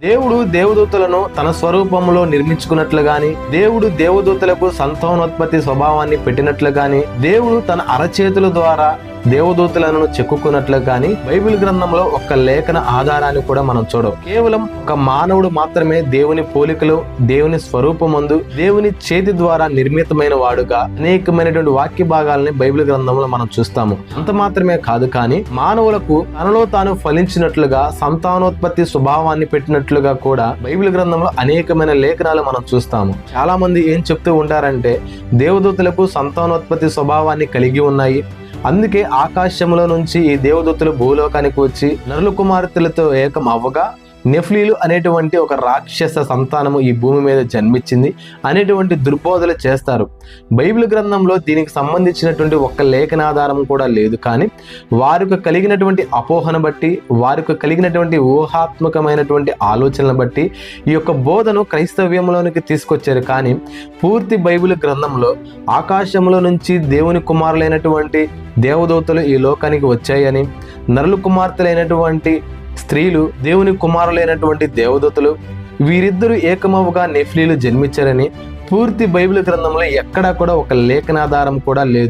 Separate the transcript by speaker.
Speaker 1: దేవుడు దేవదూతలను తన స్వరూపంలో నిర్మించుకున్నట్లు గాని దేవుడు దేవదూతలకు సంతానోత్పత్తి స్వభావాన్ని పెట్టినట్లు గాని దేవుడు తన అరచేతుల ద్వారా దేవదూతలను చెక్కుకున్నట్లు కానీ బైబిల్ గ్రంథంలో ఒక లేఖన ఆధారాన్ని కూడా మనం చూడవు కేవలం ఒక మానవుడు మాత్రమే దేవుని పోలికలు దేవుని స్వరూపమందు దేవుని చేతి ద్వారా నిర్మితమైన వాడుగా అనేకమైనటువంటి వాక్య భాగాలని బైబిల్ గ్రంథంలో మనం చూస్తాము. అంత మాత్రమే కాదు కానీ మానవులకు తనలో తాను ఫలించినట్లుగా సంతానోత్పత్తి స్వభావాన్ని పెట్టినట్లుగా కూడా బైబిల్ గ్రంథంలో అనేకమైన లేఖనాలు మనం చూస్తాము. చాలా మంది ఏం చెప్తూ ఉంటారంటే దేవదూతలకు సంతానోత్పత్తి స్వభావాన్ని కలిగి ఉన్నాయి అందుకే ఆకాశంలో నుంచి ఈ దేవదూతలు భూలోకానికి వచ్చి నరుల కుమార్తెలతో ఏకం అవ్వగా నెఫ్లీలు అనేటువంటి ఒక రాక్షస సంతానము ఈ భూమి మీద జన్మించింది. అనేటువంటి దుర్బోధలు చేస్తారు. బైబిల్ గ్రంథంలో దీనికి సంబంధించినటువంటి ఒక్క లేఖనాధారం కూడా లేదు. కానీ వారికి కలిగినటువంటి అపోహను బట్టి వారికి కలిగినటువంటి ఊహాత్మకమైనటువంటి ఆలోచనను బట్టి ఈ యొక్క బోధను క్రైస్తవ్యంలోనికి తీసుకొచ్చారు. కానీ పూర్తి బైబిల్ గ్రంథంలో ఆకాశంలో నుంచి దేవుని కుమారులైనటువంటి దేవదూతలు ఈ లోకానికి వచ్చాయని నరులు కుమార్తెలైనటువంటి స్త్రీలు దేవుని కుమారులైనటువంటి దేవదూతలు వీరిద్దరూ ఏకమవుగా నెఫ్లీలు జన్మించారని పూర్తి బైబిల్ గ్రంథంలో ఎక్కడా కూడా ఒక లేఖనాధారం కూడా లేదు.